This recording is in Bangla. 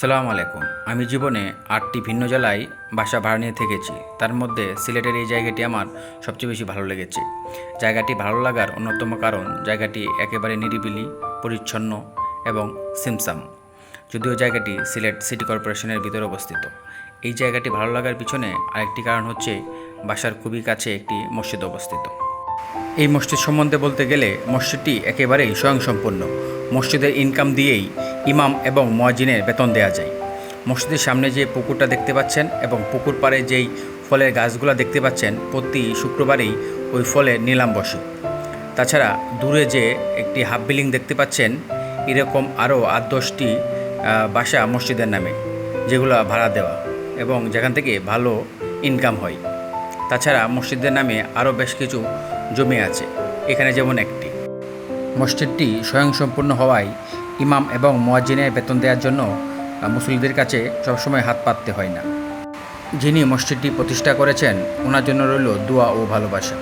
সালাম আলাইকুম। আমি জীবনে আটটি ভিন্ন জেলায় বাসা ভাড়া নিয়ে থেকেছি। তার মধ্যে সিলেটের এই জায়গাটি আমার সবচেয়ে বেশি ভালো লেগেছে। জায়গাটি ভালো লাগার অন্যতম কারণ জায়গাটি একেবারে নিরিবিলি, পরিচ্ছন্ন এবং সিমসাম। যদিও জায়গাটি সিলেট সিটি কর্পোরেশনের ভিতরে অবস্থিত। এই জায়গাটি ভালো লাগার পিছনে আরেকটি কারণ হচ্ছে বাসার খুবই কাছে একটি মসজিদ অবস্থিত। এই মসজিদ সম্বন্ধে বলতে গেলে মসজিদটি একেবারেই স্বয়ংসম্পন্ন মসজিদের ইনকাম দিয়েই ইমাম এবং ময়াজিনের বেতন দেওয়া যায়। মসজিদের সামনে যে পুকুরটা দেখতে পাচ্ছেন এবং পুকুর পাড়ে যেই ফলের গাছগুলো দেখতে পাচ্ছেন, প্রতি শুক্রবারেই ওই ফলের নিলাম বসে। তাছাড়া দূরে যে একটি হাফ বিল্ডিং দেখতে পাচ্ছেন, এরকম আরও আট দশটি বাসা মসজিদের নামে, যেগুলো ভাড়া দেওয়া এবং যেখান থেকে ভালো ইনকাম হয়। তাছাড়া মসজিদের নামে আরও বেশ কিছু জমি আছে, এখানে যেমন একটি। মসজিদটি স্বয়ংসম্পূর্ণ হওয়ায় ইমাম এবং মোয়াজিনের বেতন দেওয়ার জন্য মুসলিমদের কাছে সবসময় হাত পাততে হয় না। যিনি মসজিদটি প্রতিষ্ঠা করেছেন ওনার জন্য রইল দোয়া ও ভালোবাসা।